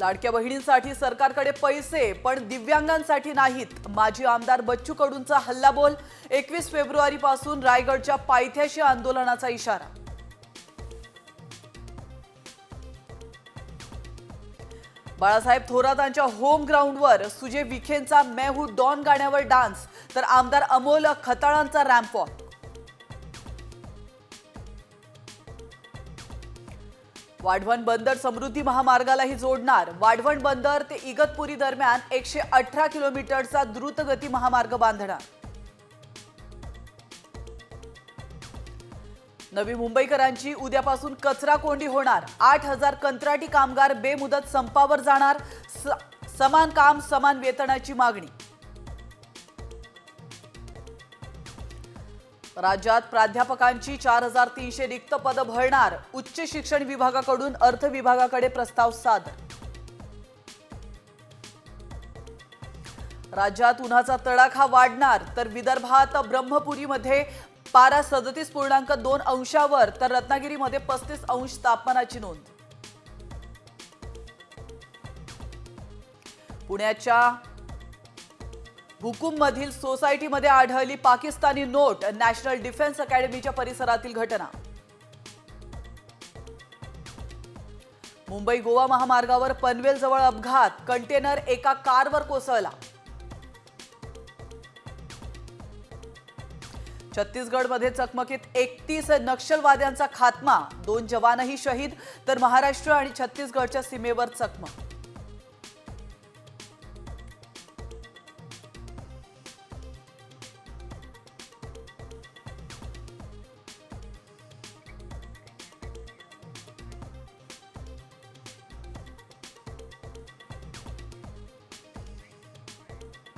लाडक्या बहिणींसाठी सरकारकडे पैसे पण दिव्यांगांसाठी नाहीत. माजी आमदार बच्चू कडूंचा हल्लाबोल एकवीस फेब्रुवारीपासून रायगडच्या पायथ्याशी आंदोलनाचा इशारा. बाळासाहेब थोरातांच्या होम ग्राउंडवर सुजय विखेंचा मैं डॉन गाण्यावर डान्स तर आमदार अमोल खताळांचा रॅम्प वाढवण बंदर समृद्धी महामार्गालाही जोडणार. वाढवण बंदर ते इगतपुरी दरम्यान एकशे अठरा किलोमीटरचा द्रुतगती महामार्ग बांधणार. नवी मुंबईकरांची उद्यापासून कचरा कोंडी होणार. आठ हजार कंत्राटी कामगार बेमुदत संपावर जाणार. स- समान काम समान वेतनाची मागणी. राज्यात प्राध्यापकांची चार हजार तीनशे रिक्त पदं भरणार. उच्च शिक्षण विभागाकडून अर्थ विभागाकडे प्रस्ताव सादर राज्यात उन्हाचा तडाखा वाढणार तर विदर्भात ब्रह्मपुरीमध्ये पारा सदतीस पूर्णांक दोन अंशावर तर रत्नागिरीमध्ये पस्तीस अंश तापमानाची नोंद. पुण्याच्या हुकुममधील सोसायटीमध्ये आढळली पाकिस्तानी नोट नॅशनल डिफेन्स अकॅडमीच्या परिसरातील घटना. मुंबई गोवा महामार्गावर पनवेल जवळ अपघात कंटेनर एका कारवर कोसळला. छत्तीसगडमध्ये चकमकीत एकतीस नक्षलवाद्यांचा खात्मा दोन जवानही शहीद तर महाराष्ट्र आणि छत्तीसगडच्या सीमेवर चकमक.